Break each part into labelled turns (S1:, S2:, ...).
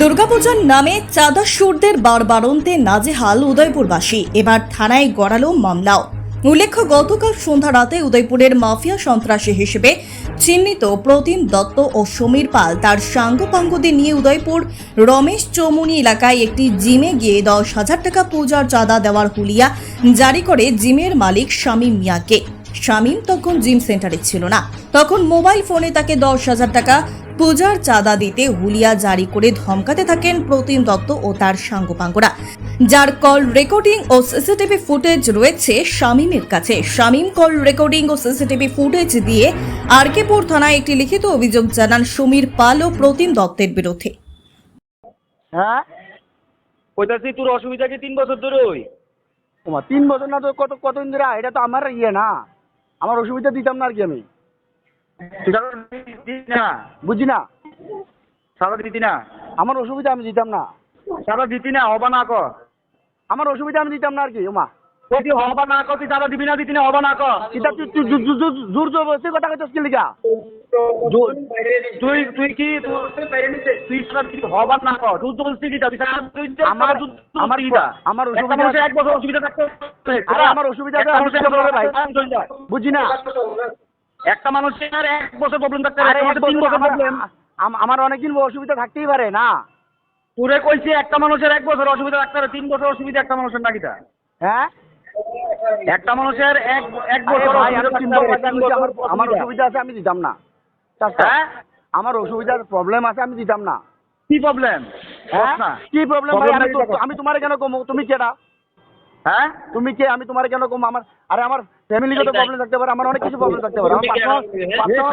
S1: দুর্গাপূজার নামে চাঁদা সুরদের বারবারন্তে নাজেহাল উদয়পুরবাসী। এবার থানায় গড়ালো মামলাও। উল্লেখ্য, গতকাল সন্ধ্যা রাতে উদয়পুরের মাফিয়া সন্ত্রাসী হিসেবে চিহ্নিত প্রতিম দত্ত ও সমীর পাল তার সাঙ্গপাঙ্গদের নিয়ে উদয়পুর রমেশ চৌমুনি এলাকায় একটি জিমে গিয়ে দশ হাজার টাকা পূজার চাঁদা দেওয়ার হুলিয়া জারি করে জিমের মালিক শামীম মিয়াকে। শামীম তখন জিম সেন্টারে ছিল না। তখন মোবাইল ফোনে তাকে দশ হাজার টাকা পূজার চাঁদা দিতে হুলিয়া জারি করে ধমকাতে থাকেন প্রতিম দত্ত ও তার সাঙ্গপাঙ্গরা। যার কল রেকর্ডিং ও সিসিটিভি ফুটেজ রয়েছে শামীমের কাছে। শামীম কল রেকর্ডিং ও সিসিটিভি ফুটেজ দিয়ে আরকেপুর থানায় একটি লিখিত অভিযোগ জানান সমীর পাল ও প্রতিম দত্তের বিরুদ্ধে।
S2: হ্যাঁ?
S3: কইতাছি তোর অসুবিধা কি তিন বছর ধরে ওই?
S2: তোমার তিন বছর না তো কত কত ইন্দিরা এটা তো আমার ইয়ে না। আমার অসুবিধা দিতাম না আর কি আমি।
S3: না
S2: বুঝি না
S3: সারা দিতি না
S2: আমার অসুবিধা আমি দিতাম না।
S3: সারা দিতি না হবা না কর।
S2: আমার অসুবিধা আমি দিতাম না আর কি ওমা।
S3: তুই হবা না কর তুই সারা দিবি না দিতি না হবা না কর।
S2: এটা তুই জোর- জোর- জবরদস্তি কথা কইছিস কি লিগা?
S3: তুই তুই কি তুই- সারা হবা না কর তুই বলছিস কি তুই সারা তুই
S2: আমার- আমার-
S3: অসুবিধা
S2: আমার অসুবিধা-
S3: এক বছর অসুবিধা থাকতে
S2: আরে আমার অসুবিধা কি বুঝি না
S3: একটা মানুষের এক বছর প্রবলেম থাকতে পারে তিন
S2: বছর
S3: প্রবলেম
S2: আম- আমার অনেকদিন অসুবিধা থাকতেই পারে না?
S3: তোরে কইছি একটা মানুষের এক বছর অসুবিধা থাকতে পারে তিন বছর অসুবিধা একটা মানুষের নাকি তা?
S2: হ্যাঁ?
S3: একটা মানুষের এক এক বছর পারে,
S2: আমার
S3: অসুবিধা।
S2: আছে আমি দিতাম না।
S3: হ্যাঁ?
S2: আমার অসুবিধার প্রবলেম আছে আমি দিতাম না।
S3: কি প্রবলেম
S2: হ্যাঁ? কি প্রবলেম আমি তো- আমি তোমার কেন কম? তুমি কেডা?
S3: হ্যাঁ?
S2: তুমি কে? আমি তোমার কেন কম? আমার আরে আমার ফ্যামিলিগত প্রবলেম থাকতে পারে আমার অনেক কিছু প্রবলেম থাকতে পারে।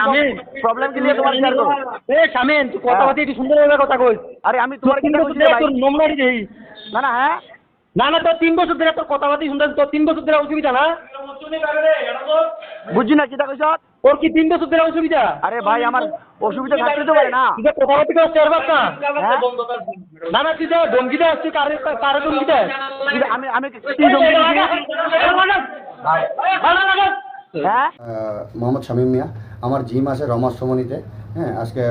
S2: আমার প্রবলেম কি নিয়ে তোমার শেয়ার করো।
S3: এ শামিন তুই কথা বলতে একটু সুন্দর ভাবে কথা কই
S2: আরে আমি তোমার কেন কইছি ভাই?
S3: তোর নোংরারি দেই
S2: না না হ্যাঁ?
S3: না না তোর তিন বছর ধরে তোর কথা বলতে শুনতে তোর তিন বছর ধরে অসুবিধা না?
S2: বুঝি না কিটা কইছ?
S3: তোর কি তিন বছর ধরে অসুবিধা?
S2: আরে ভাই আমার অসুবিধা থাকতে তো পারে না।
S3: তুই কথা বলতে না
S2: হ্যাঁ?
S3: না না তুই আসছিস কারে কারে
S2: কিন্তু আমি আমি কি জমি হ্যাঁ?
S4: মোহাম্মদ শামীম মিয়া আমার জিম আছে রমাস সমনিতে হ্যাঁ আজকে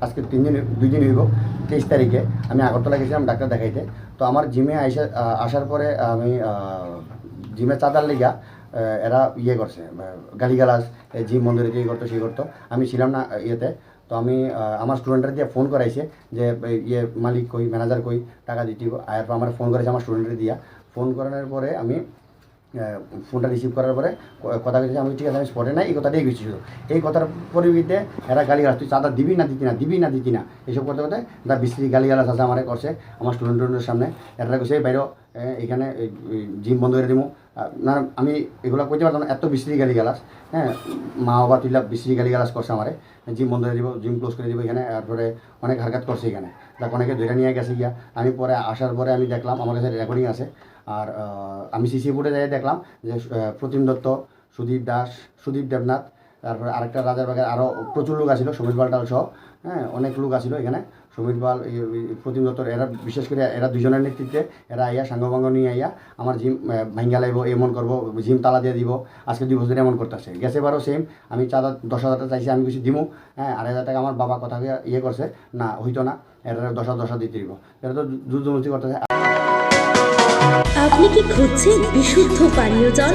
S4: আজকে তিন দিন দুই দিন হইব তেইশ তারিখে। আমি আগরতলা গেছিলাম ডাক্তার দেখাইতে। তো আমার জিমে আইসা আসার পরে আমি আহ, জিমে চাঁদার লিগা এরা ইয়ে করছে গালিগালাজ জিম মন্দিরে যে করতো, সেই করতো। আমি ছিলাম না ইয়েতে। তো আমি আমার স্টুডেন্টরা দিয়ে ফোন করাইছে যে ইয়ে মালিক কই ম্যানেজার কই, টাকা দিতে আর আমার ফোন করেছে আমার স্টুডেন্টের দিয়া। ফোন করানোর পরে আমি ফোনটা রিসিভ করার পরে কথা বলছি আমি ঠিক আছে, আমি স্পটে নাই, এই কথাটাই গেছি শুধু। এই কথার পরিপ্রেক্ষিতে এরা গালি গালাজ তুই চাঁদা দিবি না, দিতি না, দিবি না, দিতি না। এইসব করতে করতে দা বিশ্রী গালি গালাজ আছে আমার করছে আমার স্টুডেন্টের সামনে। এরা কইছে বাইরে এখানে জিম বন্ধ করে দিব না, আমি এগুলো কইতে পারতাম এত বিশ্রী গালি গালাজ হ্যাঁ মা বাবা তুইলা বিশ্রী গালি গালাজ করছে আমারে, জিম বন্ধ করে দিব, জিম ক্লোজ করে দিব এখানে, তারপরে অনেক হারকাত করছে এখানে। দেখ, অনেকে ধরে নিয়ে গেছে গিয়া। আমি পরে আসার পরে আমি দেখলাম, আমার কাছে রেকর্ডিং আছে, আর আমি সিসি বোর্ডে যাই দেখলাম যে প্রতিম দত্ত, সুদীপ দাস, সুদীপ দেবনাথ, তারপরে আরেকটা রাজার বাগের আরও প্রচুর লোক আছিল সমীর পাল টাল সহ হ্যাঁ অনেক লোক আছিল এখানে। সমীর পাল প্রতিম দত্তর এরা, বিশেষ করে এরা দুজনের নেতৃত্বে, এরা আইয়া সাঙ্গভঙ্গ নিয়ে আইয়া আমার জিম ভাঙ্গা লাইব, এমন করব, জিম তালা দিয়ে দিব, আজকে দুই বছর এমন করতেছে। গেছে বারও সেম আমি চাঁদা দশ হাজার টাকা চাইছি, আমি কিছু দিমু হ্যাঁ আড়াই হাজার টাকা আমার বাবা কথা ইয়ে করছে, না, হইতো না, এরা দশ হাজার দশ হাজার দিতে দিব। এটা তো যুদ্ধমুক্তি করতেছে।
S5: আপনি কি খুঁজছেন বিশুদ্ধ পানীয় জল?